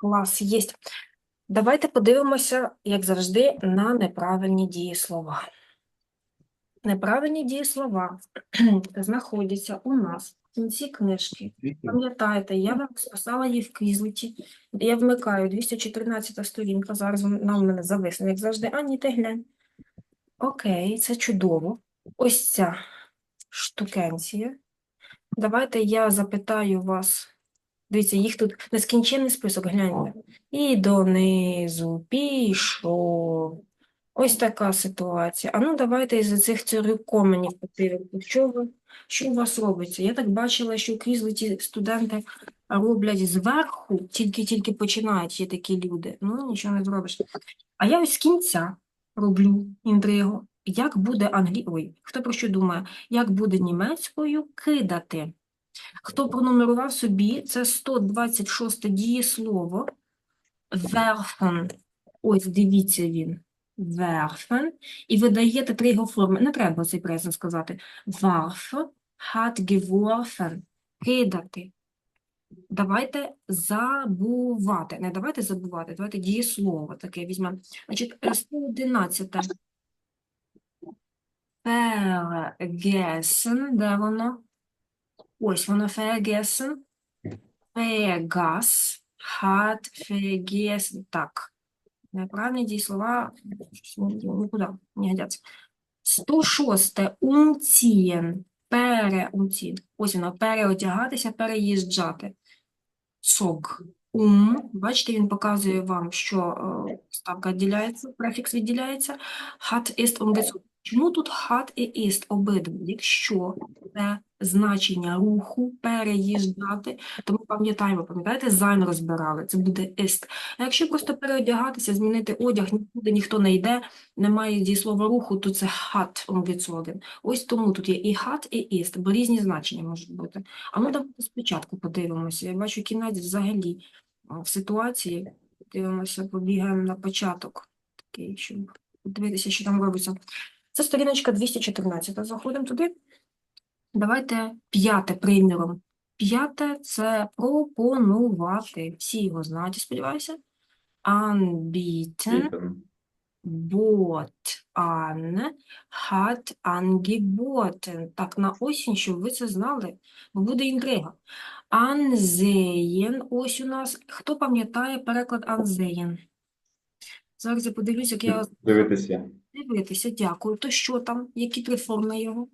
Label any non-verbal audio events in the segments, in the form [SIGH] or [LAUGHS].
Клас, єсть. Давайте подивимося, як завжди, на неправильні дієслова. Неправильні дієслова [CLEARS THROAT] знаходяться у нас в кінці книжки. Пам'ятаєте, я вам списала її в квізлеті. Я вмикаю 214 сторінка. Зараз вона в мене зависне, як завжди. Ані, ти глянь. Окей, це чудово. Ось ця штукенція. Давайте я запитаю вас. Дивіться, їх тут нескінченний список, гляньте. І донизу пішов. Ось така ситуація. А ну давайте із цих циркоменів подивимося. Що ви, що у вас робиться? Я так бачила, що квізлеті студенти роблять зверху, тільки-тільки починають, є такі люди. Ну, нічого не зробиш. А я ось з кінця роблю інтригу. Як буде англі... Ой, хто про що думає? Як буде німецькою кидати? Хто пронумерував собі, це 126 дієслово werfen. Ось, дивіться він. Werfen. І ви даєте три його форми. Не треба цей презент сказати. Warf, hat geworfen. Кидати. Давайте забувати. Не давайте забувати, давайте дієслово таке візьмемо. Значить, е, 111. Vergessen, де воно? Ось воно vergessen. Vergaß, hat vergessen. Так. Неправильні дієслова нікуди не годяться. 106. Umziehen. Переумцієн. Ось воно, переодягатися, переїжджати. Сок. Ум. Бачите, він показує вам, що е, ставка відділяється, префікс відділяється. Hat ist umgezogen. Чому тут hat і ist обидва? Якщо це значення руху, переїжджати, то ми пам'ятаємо, пам'ятаєте, sein розбирали, це буде ist. А якщо просто переодягатися, змінити одяг, нікуди ніхто не йде, немає дієслова руху, то це hat umgezogen. Ось тому тут є і hat, і ist, бо різні значення можуть бути. А ну давайте спочатку подивимося. Я бачу кінець взагалі в ситуації. Дивимося, побігаємо на початок, такий, щоб подивитися, що там робиться. Це сторіночка 214. Заходимо туди. Давайте п'яте приміром. П'яте – це пропонувати. Всі його знають, я сподіваюся. Anbieten, bot an, hat angeboten. Так, на осінь, щоб ви це знали, бо буде інтрига. Ansehen, ось у нас. Хто пам'ятає переклад ansehen? Зараз я подивлюсь, як я Дивитися. Дивитися, дякую. То що там? Які три форми його?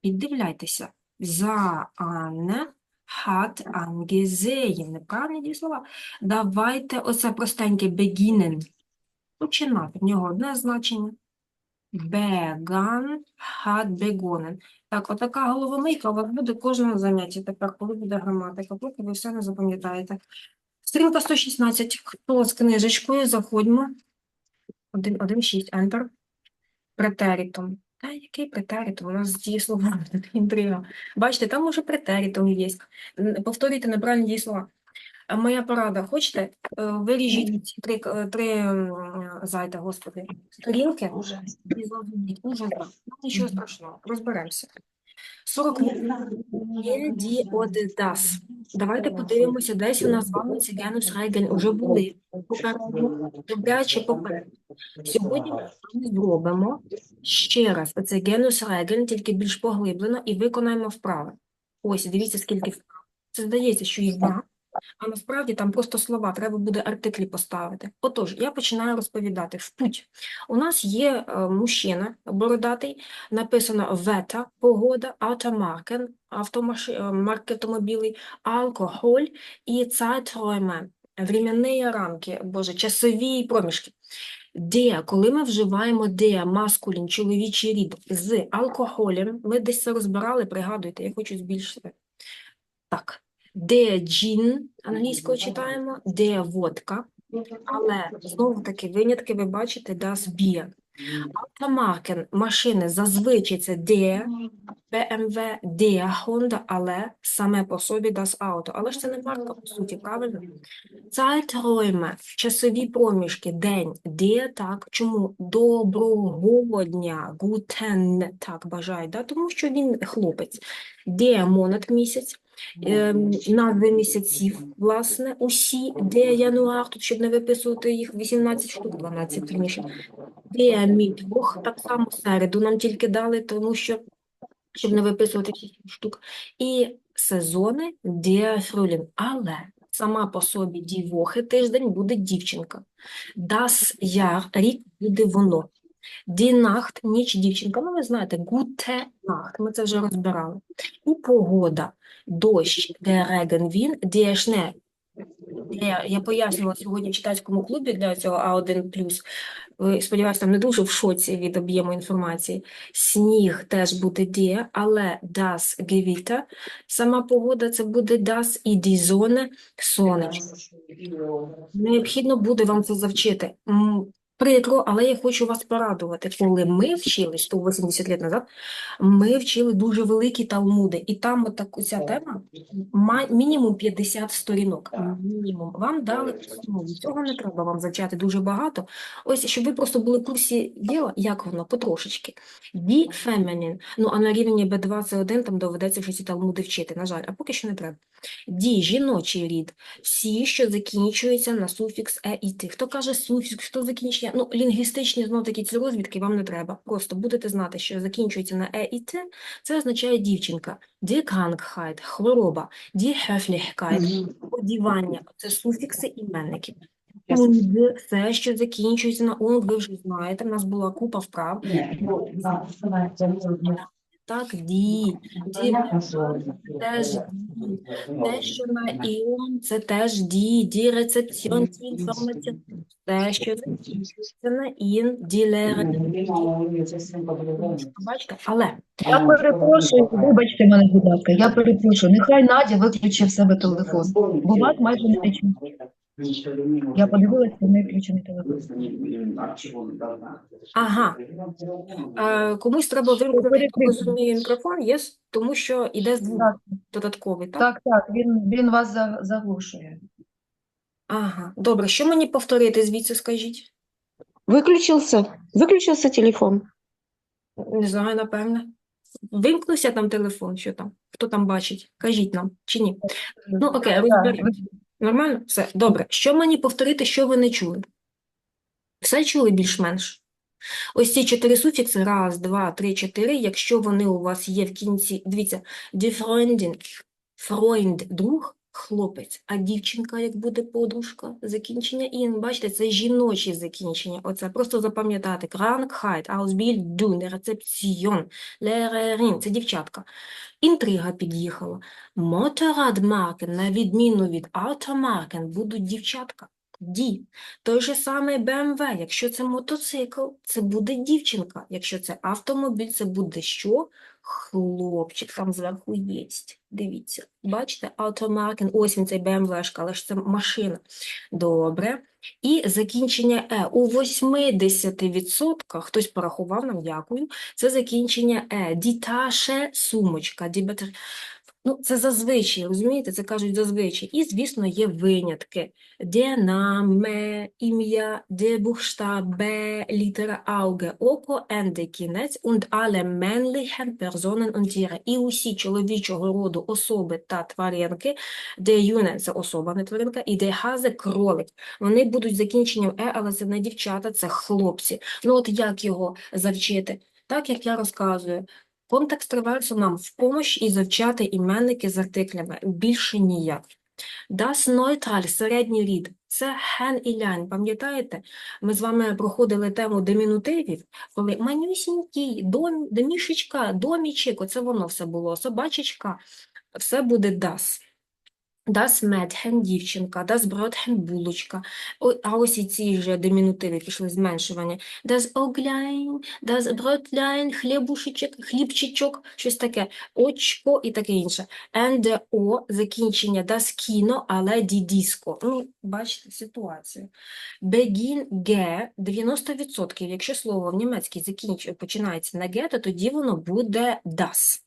Піддивляйтеся. За Анне hat angesehen. Неправильні дієслова. Давайте оце простеньке beginnen. Починати. В нього одне значення. Began hat begonnen. Так, отака головомийка у вас буде кожного заняття тепер, коли буде граматика, поки ви все не запам'ятаєте. Сторінка 116. Хто з книжечкою? Заходьмо. 1.6, Enter. Претерітум. Та який претерітум? У нас з дієсловами [LAUGHS] інтрига. Бачите, там уже претерітум є. Повторюйте неправильні дієслова. Моя порада, хочете? Е, Виріжіть ці три, три м, зайда, господи, сторінки і. Ну, нічого страшного, розберемося. 48. Ді од дас. Давайте подивимося, десь у нас з вами ці генус реген вже були. Попередньо, добряче попередньо. Сьогодні ми зробимо ще раз оцей генус реген, тільки більш поглиблено, і виконаємо вправи. Ось, дивіться, скільки вправ. Це здається, що їх багато, а насправді там просто слова, треба буде артиклі поставити. Отож, я починаю розповідати. В путь. У нас є е, мужчина бородатий, написано вета, погода, автомаркен, автомаши... е, автомобілей, алкоголь і Zeiträume, временні рамки, боже, часові проміжки. Де, коли ми вживаємо де, маскулін, чоловічий рід з алкоголем, ми десь це розбирали, пригадуйте, я хочу збільшити. Так, де джін, англійською читаємо, де водка, але знову-таки винятки ви бачите das Bier. Автомаркен машини зазвичай це де, BMW, де Honda, але саме по собі das Auto. Але ж це не марка, по суті, правильно? Zeiträume, часові проміжки, день, де, так, чому? Доброго дня, guten, так, бажаю, да? тому що він хлопець. Де монат місяць, ем, назви місяців, власне, усі, де януар, тут, щоб не виписувати їх 18 штук, 12 вірніше. Де мітвох, так само середу нам тільки дали, тому що, щоб не виписувати всі сім штук. І сезони де фрулін. Але сама по собі дівохи тиждень буде дівчинка. Das Jahr, рік буде воно. Die Nacht, ніч дівчинка. Ну, ви знаєте, gute Nacht, ми це вже розбирали. І погода, дощ, der Regen, він, Schnee. Я, я пояснювала сьогодні в читацькому клубі для цього А1+. Ви, сподіваюся, там не дуже в шоці від об'єму інформації. Сніг теж буде die, але das Gewitter, сама погода це буде das і die Sonne, сонечко. Необхідно буде вам це завчити. Прикро, але я хочу вас порадувати. Коли ми вчили 180 років назад, ми вчили дуже великі талмуди, і там так, ця тема ма- мінімум 50 сторінок. Мінімум. Вам дали основу. Цього не треба вам зачати дуже багато. Ось, щоб ви просто були в курсі діла, як воно, потрошечки. Ді feminine. Ну, а на рівні B2 це один, там доведеться вже ці талмуди вчити, на жаль, а поки що не треба. Ді, жіночий рід. Всі, що закінчуються на суфікс е і ти. Хто каже суфікс, хто ну, лінгвістичні знов такі ці розвідки вам не треба. Просто будете знати, що закінчується на е і «т», це означає дівчинка. Krankheit, хвороба, ді Höflichkeit, одівання. Це суфікси іменників. Und, все, що закінчується на он, ви вже знаєте, в нас була купа вправ. Так, ді, ді, теж ді. Те, що на іон, це теж ді, ді рецепціон, ді інформаціон. Те, що закінчується на ін, ді лере. Бачите? Але Я перепрошую, вибачте мене, будь ласка, я перепрошую. Нехай Надя виключить в себе телефон, бо вас майже не чути. Я подивилася, в неї включений телефон. Ага. е, комусь треба вимкнути, розумію, мікрофон, є, тому що іде звук Так, додатковий, так? так, так, він, він вас за- заглушує. Ага, добре. Що мені повторити звідси, скажіть? Выключился, выключился телефон. Не знаю, напевне. Вимкнувся там телефон, що там? Хто там бачить? Кажіть нам, чи ні? Ну, окей, розберемо. Нормально? Все, добре. Що мені повторити, що ви не чули? Все чули більш-менш? Ось ці чотири суфікси, раз, два, три, чотири, якщо вони у вас є в кінці, дивіться, die Freundin, Freund, друг, хлопець, а дівчинка, як буде подружка, закінчення ін, бачите, це жіночі закінчення, оце просто запам'ятати, Krankheit, Ausbildung, Rezeption, Lehrerin, це дівчатка. Інтрига під'їхала. Моторадмаркен, на відміну від автомаркен, будуть дівчатка. Ді. Той же самий BMW, якщо це мотоцикл, це буде дівчинка. Якщо це автомобіль, це буде що? Хлопчик, там зверху єсть. Дивіться, бачите, автомаркен, ось він цей BMW, але ж це машина. Добре. І закінчення Е. У 80% хтось порахував нам, дякую, це закінчення Е. Діташе сумочка. Ну, це зазвичай, розумієте, це кажуть зазвичай. І, звісно, є винятки. Де наме, ім'я, де букштабе, літера ауге, око, енде, кінець, und alle männlichen Personen und Tiere. І усі чоловічого роду особи та тваринки, де юне – це особа, не тваринка, і де хазе – кролик. Вони будуть закінченням е, але це не дівчата, це хлопці. Ну от як його завчити? Так, як я розказую. Контекст реверсу нам в помощь і завчати іменники з артиклями. Більше ніяк. Das Neutral, середній рід, це хен і лянь. Пам'ятаєте? Ми з вами проходили тему демінутивів, коли манюсінький, дом, домішечка, домічик, оце воно все було, собачечка, все буде das. Das Mädchen – дівчинка, das Brötchen – булочка. А ось і ці вже димінутиви пішли зменшування. Das Äuglein, das Brötlein, хлібушечок, хлібчичок, щось таке, очко і таке інше. НДО – закінчення das Kino, але Disco. Ну, бачите ситуацію. Begin – G – 90%. Якщо слово в німецькій закінчує, починається на G, то тоді воно буде das.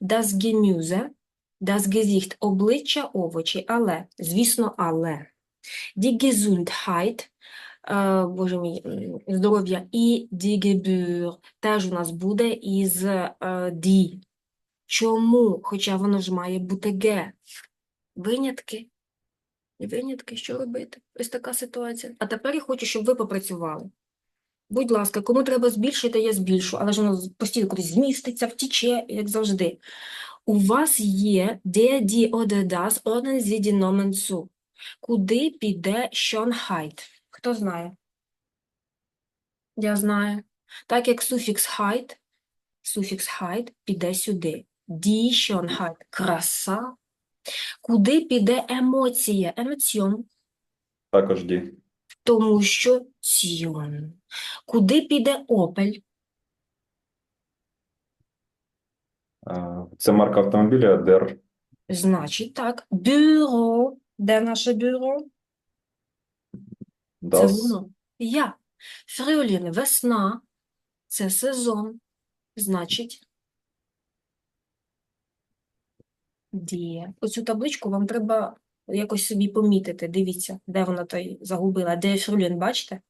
Das Gemüse – Das Gesicht – обличчя, овочі, але, звісно, але. Die Gesundheit е, Боже мій, здоров'я, і die Gebühr теж у нас буде із е, die. Чому? Хоча воно ж має бути ге. Винятки. Винятки, що робити? Ось така ситуація. А тепер я хочу, щоб ви попрацювали. Будь ласка, кому треба збільшити, я збільшу, але ж воно постійно кудись зміститься, втіче, як завжди. У вас є oder das ordnen Sie die Куди піде Schönheit? Хто знає? Я знаю. Так як суфікс «heit», суфікс «heit» піде сюди. Die Schönheit – краса. Куди піде емоція? Емоціон. Також ді. Тому що Ціон. Куди піде Опель? Це марка автомобіля Дер. Значить так. Бюро. Де наше бюро? Це воно. Я. Фрюлін, весна. Це сезон. Значить, діє. Оцю табличку вам треба якось собі помітити. Дивіться, де вона той загубила. Де Фрюлін, бачите?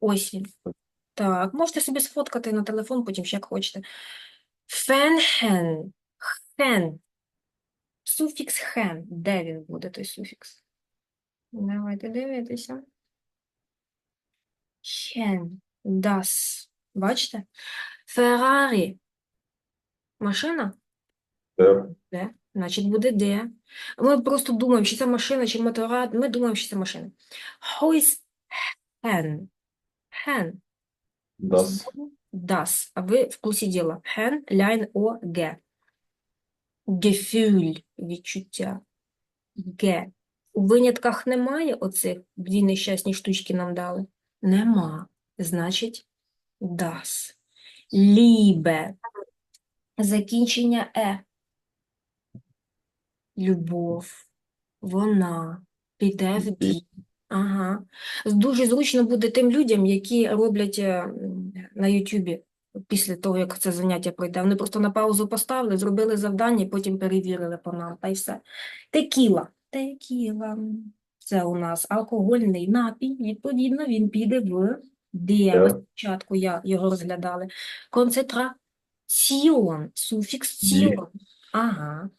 Ось він. Так, можете собі сфоткати на телефон, потім ще як хочете. Фенхен. Хен. Суфікс хен. Де він буде, той суфікс? Давайте дивитися. Хен. Das. Бачите? Феррарі. Машина? Дер. Де? Значить, буде де. Ми просто думаємо, чи це машина, чи моторад. Ми думаємо, що це машина. Хойс хен. Хен. Дас. Das. А ви в курсі діла. Хен, ляйн, о, ге. Гефюль. Відчуття. Ге. У винятках немає оцих дві нещасні штучки нам дали? Нема. Значить, das. Лібе. Закінчення е. Любов. Вона піде в Ді. дію. Ага. Дуже зручно буде тим людям, які роблять е, на Ютубі після того, як це заняття пройде. Вони просто на паузу поставили, зробили завдання, і потім перевірили по нам, та й все. Текіла. Текіла. Це у нас алкогольний напій. Відповідно, він піде в де. Спочатку я його розглядали. Концентраціон. Суфікс ціон. Ага.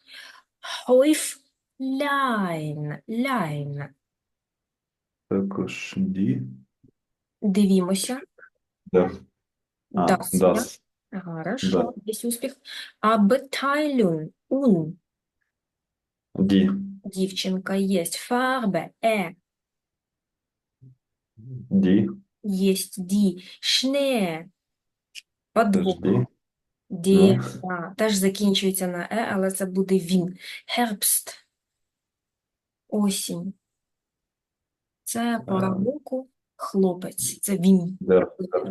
Häuflein. Ляйн. Також ді. Дивімося. Дер. А, Das, ja? дас. Хорошо, десь успіх. Abteilung. Un. Ді. Дівчинка єсть. Farbe. Е. Ді. Єсть. Die. Schnee. Теж ді. Ну. Да, теж закінчується на е, але це буде він. Herbst. Осінь. Це пора року. Хлопець. Це він.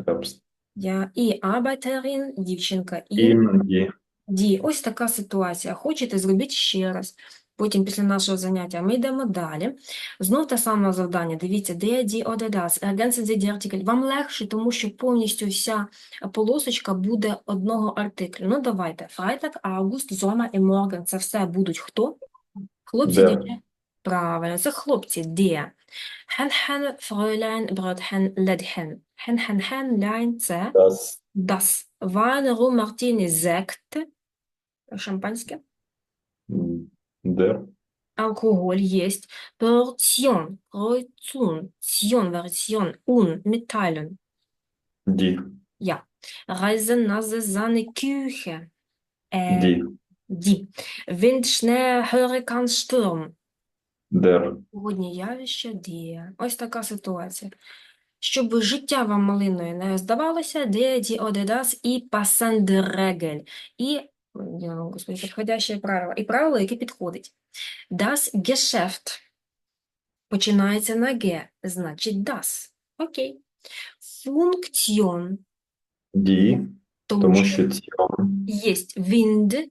Хербст. Я і Arbeiterin, дівчинка, і Ім. Ді. Ді, ось така ситуація. Хочете, зробіть ще раз. Потім після нашого заняття ми йдемо далі. Знов те саме завдання. Дивіться, де ді оде das, ergänzen Sie. Вам легше, тому що повністю вся полосочка буде одного артиклю. Ну, давайте. Freitag, August, Sommer і Morgen. Це все будуть хто? Хлопці, Де. дівчата? Правильно, це хлопці. Де? Hen, hen, Fräulein, Brötchen, Lädchen. Hen, hen, hen, line – це Дас. Das Wein, Rum, Martini, Sekt, шампанське, М, Дер. алкоголь есть, Portion, Portion, Tion, Variation, Un, Mitteilen, Ді. ja, Reisen, Nase, Sahne, Küche, äh, Ді. die, Wind, Schnee, Hurrikan, Sturm, Дер. Погодні явища, дія. Ось така ситуація. Щоб життя вам малиною не здавалося, де ді одедас і пасандерегель. І, господи, підходяще правило. І правило, яке підходить. Das Geschäft починається на Г, значить das. Окей. Функціон, Ді. тому Тому що цьом. є wind,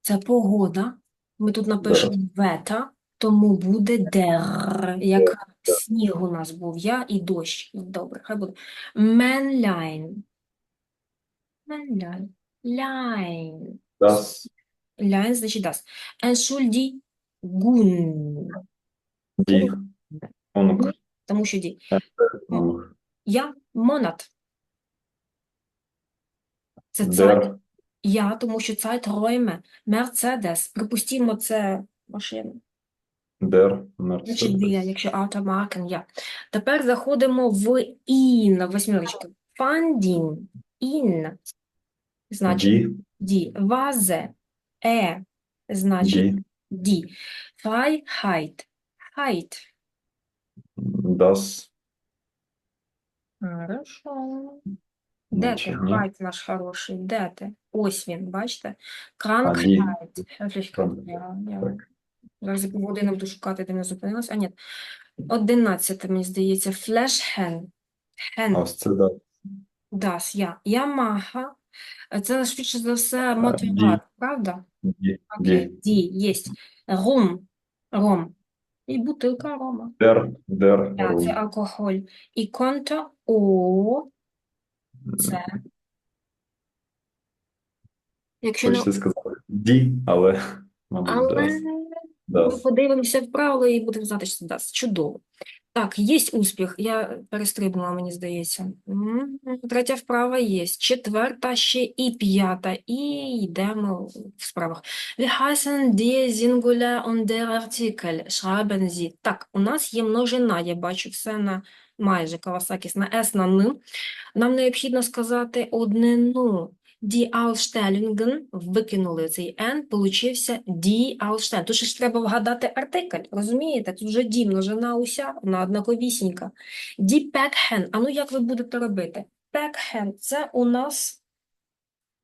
це погода. Ми тут напишемо вета, тому буде der, як сніг у нас був, я і дощ. Добре, хай буде. Männlein. Männlein. Line. Дас. Line, значить das. Entschuldigung. Ді. Онук. Тому що ді. Я монат. Це Der, я, тому що Zeiträume, Mercedes, припустімо, це машина. der Значить, Mercedes. якщо автомаркен, я. Тепер заходимо в in, восьмірочку. Funding, in, значить, Die, die, Vase, e, значить, die, Freiheit, height. das, Хорошо. Де ти, значить, ні. хайт наш хороший, де ти? Ось він, бачите? А, Krankheit. ні. Höflichkeit, я, я Так. зараз за буду шукати, де ми зупинилися. А, ні. Одинадцяте, мені здається, Flash Hen. А ось це да. Das, я. Yamaha. Це швидше за все ді. мотиват, правда? Окей, die, ді, єсть. Ром, ром. І бутилка рома. der Я, це алкоголь. І конто о, це. Якщо не Хочете сказати ді, але, мабуть, Але das. ми Das. подивимося в правило і будемо знати, що це дасть. Чудово. Так, є успіх. Я перестрибнула, мені здається. Третя вправа є. Четверта ще і п'ята. І йдемо в справах. Heißen die Singular und der Artikel. Schreiben Sie. Так, у нас є множина. Я бачу все на майже Кавасакіс. На S, на Н. Нам необхідно сказати однину. Die Ausstellungen, викинули цей N, получився die Ausstellungen. Тут ж треба вгадати артикль, розумієте? Тут вже die, множина уся, вона однаковісінька. Die Packhen, а ну як ви будете робити? Packhen – це у нас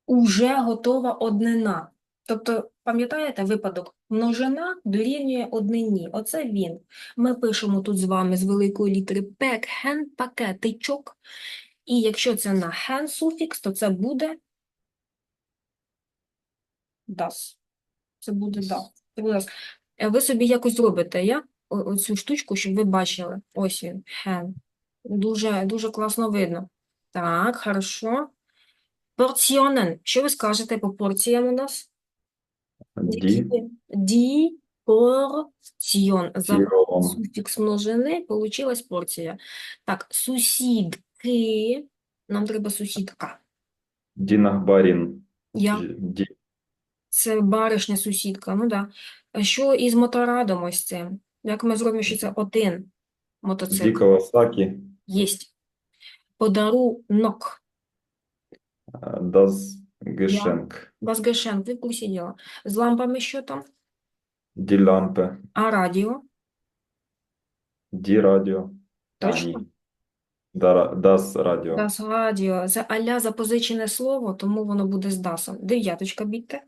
уже готова однина. Тобто, пам'ятаєте випадок? Множина дорівнює однині. Оце він. Ми пишемо тут з вами з великої літери Packhen, пакетичок. І якщо це на hen суфікс, то це буде das. Це буде das. Це буде das. Е, Ви собі якось зробите, я? Оцю штучку, щоб ви бачили. Ось він, hen. Дуже, дуже класно видно. Так, хорошо. Порціонен. Що ви скажете по порціям у нас? Die, Ді, порціон. За суфікс множини получилась порція. Так, сусідки. Нам треба сусідка. Nachbarin. Я. Die, Це баришня сусідка, ну да. А що із моторадом ось цим? Як ми зробимо, що це один мотоцикл? Kawasaki. Єсть. Подарунок. Das Geschenk. Вазгашен, ви в курсі діла. З лампами що там? Die Lampe. А радіо? Die Radio. Точно? ні. Да- Das Radio. Дас радіо. Це аля запозичене слово, тому воно буде з дасом. Дев'яточка бігте.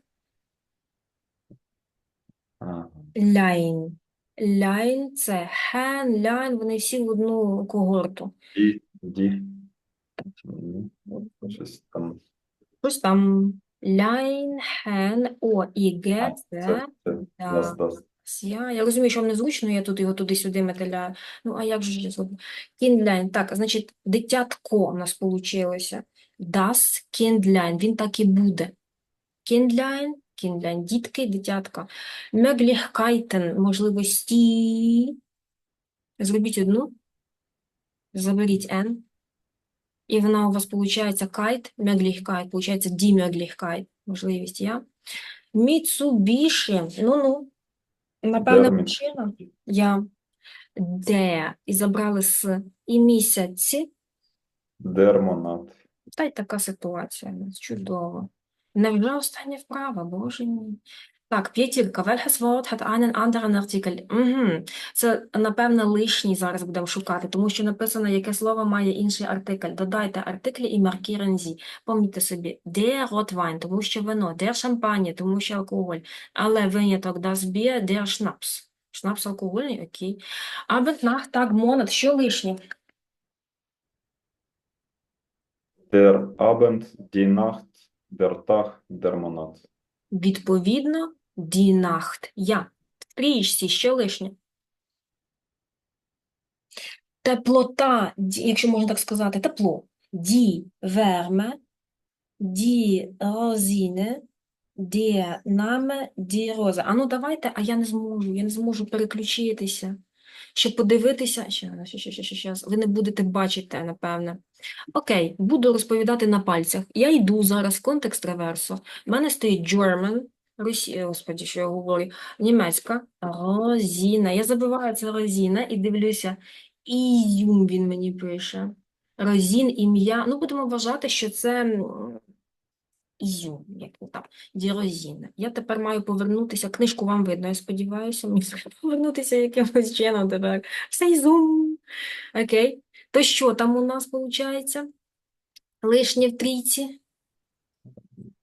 Ага. Ляйн. Ляйн – це хен, ляйн, вони всі в одну когорту. Die. Ні, Щось там. Щось там ляйн, хен, о і ге – це, да. Я, я розумію, що вам незручно, я тут його туди-сюди метеляю. Ну, а як же я зроблю? Кіндляйн. Так, значить, дитятко у нас получилося. Das Kindlein. Він так і буде. Kindlein, Kindlein. Дітки, дитятка. Möglichkeiten. Можливості. Зробіть одну. Заберіть N. І вона у вас kite, Möglichkeit, получається die Möglichkeit. Можливість, я. Mitsubishi. Ну-ну. Напевно, причина. Я. Де. І забрали з. І місяці. Monat. Та й така ситуація. Чудово. Невже остання вправа? Боже мій. Так, п'ятірка. Welches Wort hat einen anderen Artikel? Це, напевно, лишній зараз будемо шукати, тому що написано, яке слово має інший артикль. Додайте артиклі і markieren Sie. Помітьте собі. Der Rotwein, тому що вино. Der Champagner, тому що алкоголь. Але виняток das Bier, der Schnaps. Шнапс алкогольний, окей. Nacht, Tag, Monat. Що лишнє? Der Abend, die Nacht, der Monat. Відповідно, die. Я. В трієчці що лишнє? Теплота, якщо можна так сказати, тепло. Die Wärme, die Rosine, der Name, die Rose. А ну давайте, а я не зможу, я не зможу переключитися. Щоб подивитися. Ще, ще, ще, ще, ще. Ви не будете бачити, напевне. Окей, буду розповідати на пальцях. Я йду зараз в контекст реверсу. У мене стоїть German, Росія, господі, що я говорю, німецька, розіна. Я забиваю це розіна і дивлюся, ізюм він мені пише. Розін, ім'я. Ну, будемо вважати, що це ізюм, як там, дірозіна. Я тепер маю повернутися, книжку вам видно, я сподіваюся, мені повернутися якимось чином тепер. Все ізюм. Окей. То що там у нас виходить? Лишнє в трійці?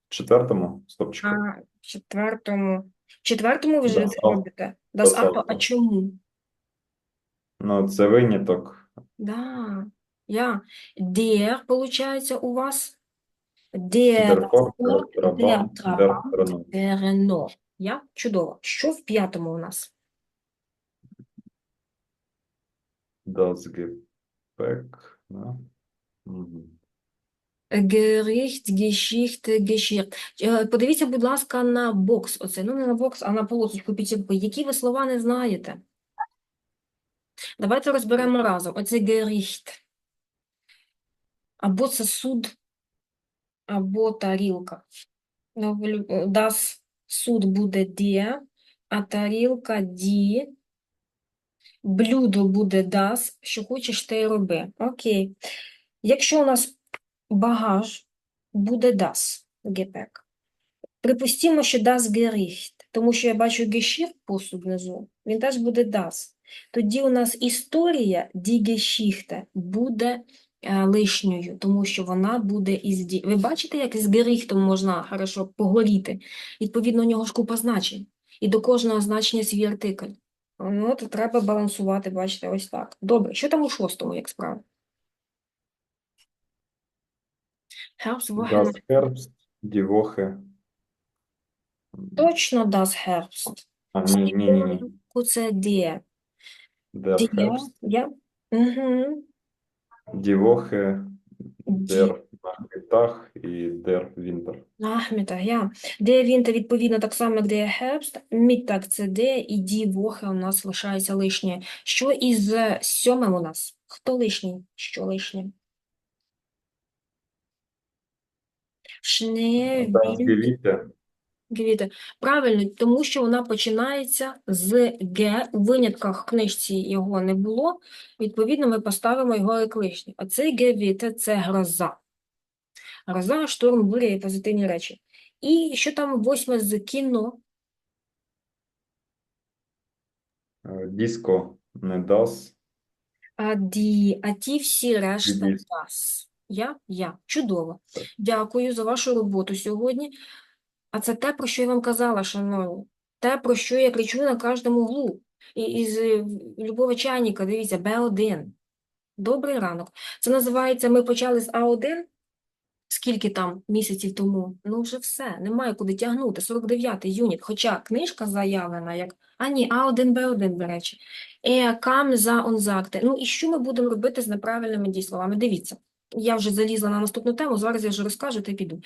Четвертому стопчику. А в четвертому. В четвертому ви вже Das це Auto. робите. Das Das Auto. А чому? Ну, це виняток. Да. Я. Der, получається, у вас. Der Der Trabant, Renault. Я? Чудово. Що в п'ятому у нас? Das Gepäck. Да? Мгм. Gericht, Geschichte, Geschichte. Е, Подивіться, будь ласка, на бокс. Оце. Ну, не на бокс, а на полосочку підсітку. Які ви слова не знаєте? Давайте розберемо разом. Оце Gericht. Або це суд, або тарілка. Ну, в лю- е, Das суд буде die, а тарілка die. Блюдо буде das. Що хочеш, те й роби. Окей. Якщо у нас багаж, буде das, Gepäck. Припустімо, що das Gericht, тому що я бачу Geschirr посуд внизу, він теж буде das. Тоді у нас історія die Geschichte буде лишньою, тому що вона буде із ді. Ви бачите, як з Геріхтом можна хорошо погоріти? Відповідно, у нього ж купа значень. І до кожного значення свій артикль. Ну, от треба балансувати, бачите, ось так. Добре, що там у шостому, як справа? Herbst, Das Herbst, die Woche. Точно das Herbst. А, ні, ні, ні, ні. Це die. Die, Herbst, ja. Угу. Die der Nachmittag і der Winter. Nachmittag, ja. Der Winter, відповідно, так само, як der Herbst. Mittag – це де, і die Woche у нас лишається лишнє. Що із е, сьомим у нас? Хто лишній? Що лишнє? Schnee, Wind, Gewitter, Гвіте. Правильно, тому що вона починається з Г. У винятках в книжці його не було. Відповідно, ми поставимо його як лишнє. А цей Гевіте – це гроза. Гроза, шторм, буря і позитивні речі. І що там восьме з кіно? е, диско, не das, А, ді, а ті всі решта Дібіс. «das». Я? Я. Чудово. Дякую за вашу роботу сьогодні. А це те, про що я вам казала, шановні. Те, про що я кричу на кожному углу. І із е, любого чайника, дивіться, Б1. Добрий ранок. Це називається, ми почали з А1, скільки там місяців тому? Ну, вже все, немає куди тягнути. 49-й юніт. Хоча книжка заявлена як, а ні, А1, Б1, до речі. Er kam, sah und. Ну, і що ми будемо робити з неправильними дієсловами? Дивіться. Я вже залізла на наступну тему, зараз я вже розкажу, та й піду.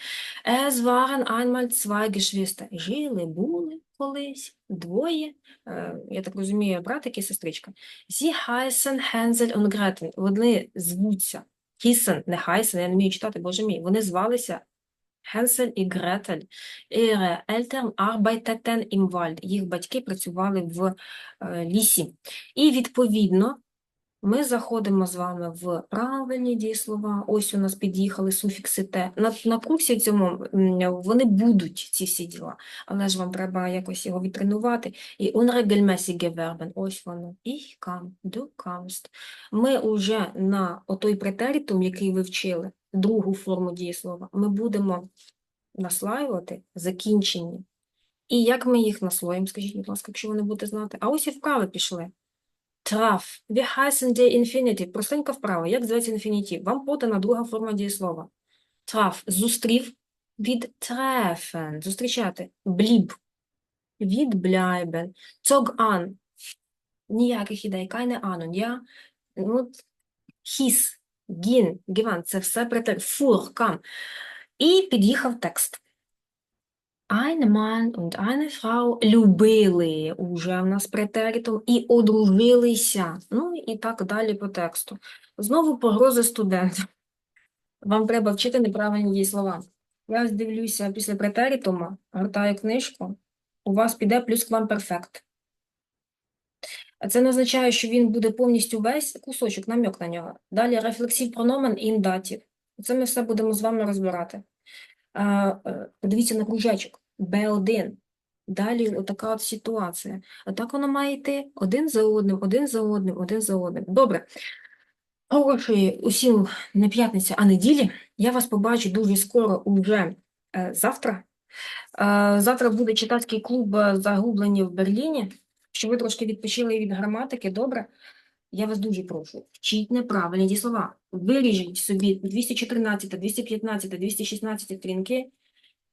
Es waren einmal zwei Geschwister. Жили, були колись двоє, е, я так розумію, братик і сестричка. Sie heißen Hänsel und Gretel. Вони звуться. Hießen, не heißen, я не вмію читати, боже мій. Вони звалися Hänsel і Gretel. Ihre Eltern arbeiteten im Wald. Їх батьки працювали в е, лісі. І, відповідно, ми заходимо з вами в правильні дієслова. Ось у нас під'їхали суфікси «те». На, на курсі цьому вони будуть, ці всі діла, але ж вам треба якось його відтренувати. І unregelmäßige Verben, ось воно. Ich kann, du kannst. Ми уже на отой претеритум, який ви вчили, другу форму дієслова, ми будемо наслаювати закінчення. І як ми їх наслоїмо, скажіть, будь ласка, якщо ви не будете знати. А ось і вправи пішли. Трав. Wie heißen die Infinitive? Простенька вправа. Як зветься інфінітив? Вам подана друга форма дієслова. Трав. Зустрів. Від treffen. Зустрічати. Бліб. Від bleiben. Zog an. Ніяких ідей. Keine Ahnung. Я. От. Hieß. Gin. Gewann. Це все претер. Fuhr. Kam. І під'їхав текст. Ein Mann und eine Frau любили уже в нас претеритум і одружилися. Ну і так далі по тексту. Знову погрози студентам. Вам треба вчити неправильні дієслова. Я ось дивлюся після претеритума, гортаю книжку, у вас піде плюс к вам А Це не означає, що він буде повністю весь кусочок, намек на нього. Далі рефлексив прономен і індатів. Це ми все будемо з вами розбирати. Е, Подивіться на кружечок. Б1. Далі отака от ситуація. А так воно має йти один за одним, один за одним, один за одним. Добре. Хорошої усім не п'ятниця, а неділі. Я вас побачу дуже скоро уже е, завтра. Е, завтра буде читацький клуб «Загублені в Берліні. Щоб ви трошки відпочили від граматики, добре? Я вас дуже прошу, вчіть неправильні дієслова. Виріжіть собі 214, 215, 216 сторінки.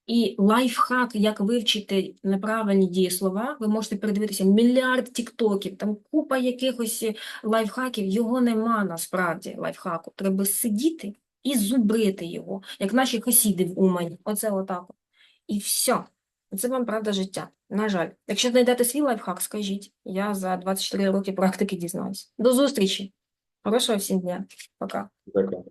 І лайфхак, як вивчити неправильні дієслова, ви можете передивитися мільярд тіктоків, там купа якихось лайфхаків, його нема насправді лайфхаку. Треба сидіти і зубрити його, як наші хасіди в Умані. Оце отак. І все. Це вам правда життя. На жаль. Якщо знайдете свій лайфхак, скажіть. Я за 24 роки практики дізнаюсь. До зустрічі. Хорошого всім дня. Пока. Дякую.